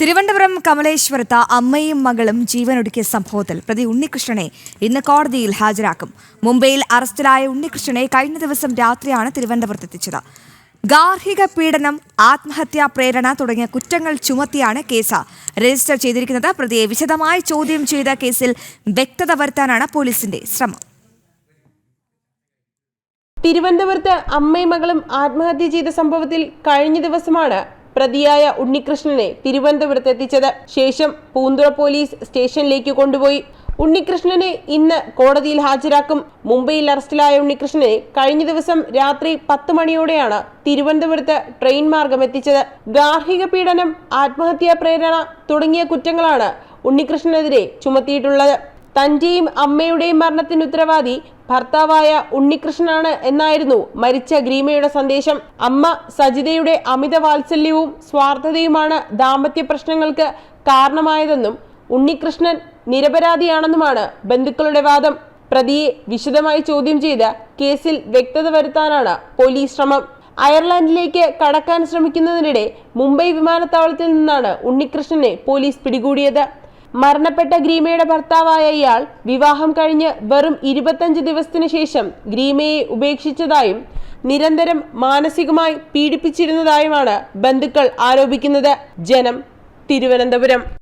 തിരുവനന്തപുരം കമലേശ്വരത്ത് അമ്മയും മകളും ജീവനൊടുക്കിയ സംഭവത്തിൽ പ്രതി ഉണ്ണികൃഷ്ണനെ ഇന്ന് കോടതിയിൽ ഹാജരാക്കും. മുംബൈയിൽ അറസ്റ്റിലായ ഉണ്ണികൃഷ്ണനെ കഴിഞ്ഞ ദിവസം രാത്രിയാണ് തിരുവനന്തപുരത്ത് എത്തിച്ചത്. ഗാർഹിക പീഡനം ആത്മഹത്യാ പ്രേരണ തുടങ്ങിയ കുറ്റങ്ങൾ ചുമത്തിയാണ് കേസ്. രജിസ്റ്റർ ചെയ്തിരിക്കുന്നത് പ്രതിയെ വിശദമായി ചോദ്യം ചെയ്ത കേസിൽ വ്യക്തത വരുത്താനാണ് പോലീസിന്റെ ശ്രമം. തിരുവനന്തപുരത്ത് അമ്മയും മകളും ആത്മഹത്യ ചെയ്ത സംഭവത്തിൽ കഴിഞ്ഞ ദിവസമാണ് പ്രതിയായ ഉണ്ണികൃഷ്ണനെ തിരുവനന്തപുരത്ത് എത്തിച്ചത് ശേഷം പൂന്തുറ പോലീസ് സ്റ്റേഷനിലേക്ക് കൊണ്ടുപോയി. ഉണ്ണികൃഷ്ണനെ ഇന്ന് കോടതിയിൽ ഹാജരാക്കും. മുംബൈയിൽ അറസ്റ്റിലായ ഉണ്ണികൃഷ്ണനെ കഴിഞ്ഞ ദിവസം രാത്രി പത്ത് മണിയോടെയാണ് തിരുവനന്തപുരത്ത് ട്രെയിൻ മാർഗം എത്തിച്ചത്. ഗാർഹിക പീഡനം ആത്മഹത്യാ പ്രേരണ തുടങ്ങിയ കുറ്റങ്ങളാണ് ഉണ്ണികൃഷ്ണനെതിരെ ചുമത്തിയിട്ടുള്ളത്. തന്റെയും അമ്മയുടെയും മരണത്തിന് ഉത്തരവാദി ഭർത്താവായ ഉണ്ണികൃഷ്ണനാണ് എന്നായിരുന്നു മരിച്ച ഗ്രീമയുടെ സന്ദേശം. അമ്മ സജിതയുടെ അമിത വാത്സല്യവും സ്വാർത്ഥതയുമാണ് ദാമ്പത്യ പ്രശ്നങ്ങൾക്ക് കാരണമായതെന്നും ഉണ്ണികൃഷ്ണൻ നിരപരാധിയാണെന്നുമാണ് ബന്ധുക്കളുടെ വാദം. പ്രതിയെ വിശദമായി ചോദ്യം ചെയ്ത് കേസിൽ വ്യക്തത വരുത്താനാണ് പോലീസ് ശ്രമം. അയർലൻഡിലേക്ക് കടക്കാൻ ശ്രമിക്കുന്നതിനിടെ മുംബൈ വിമാനത്താവളത്തിൽ നിന്നാണ് ഉണ്ണികൃഷ്ണനെ പോലീസ് പിടികൂടിയത്. മരണപ്പെട്ട ഗ്രീമയുടെ ഭർത്താവായ ഇയാൾ വിവാഹം കഴിഞ്ഞ് വെറും ഇരുപത്തഞ്ച് ദിവസത്തിനു ശേഷം ഗ്രീമയെ ഉപേക്ഷിച്ചതായും നിരന്തരം മാനസികമായി പീഡിപ്പിച്ചിരുന്നതായുമാണ് ബന്ധുക്കൾ ആരോപിക്കുന്നത്. ജനം തിരുവനന്തപുരം.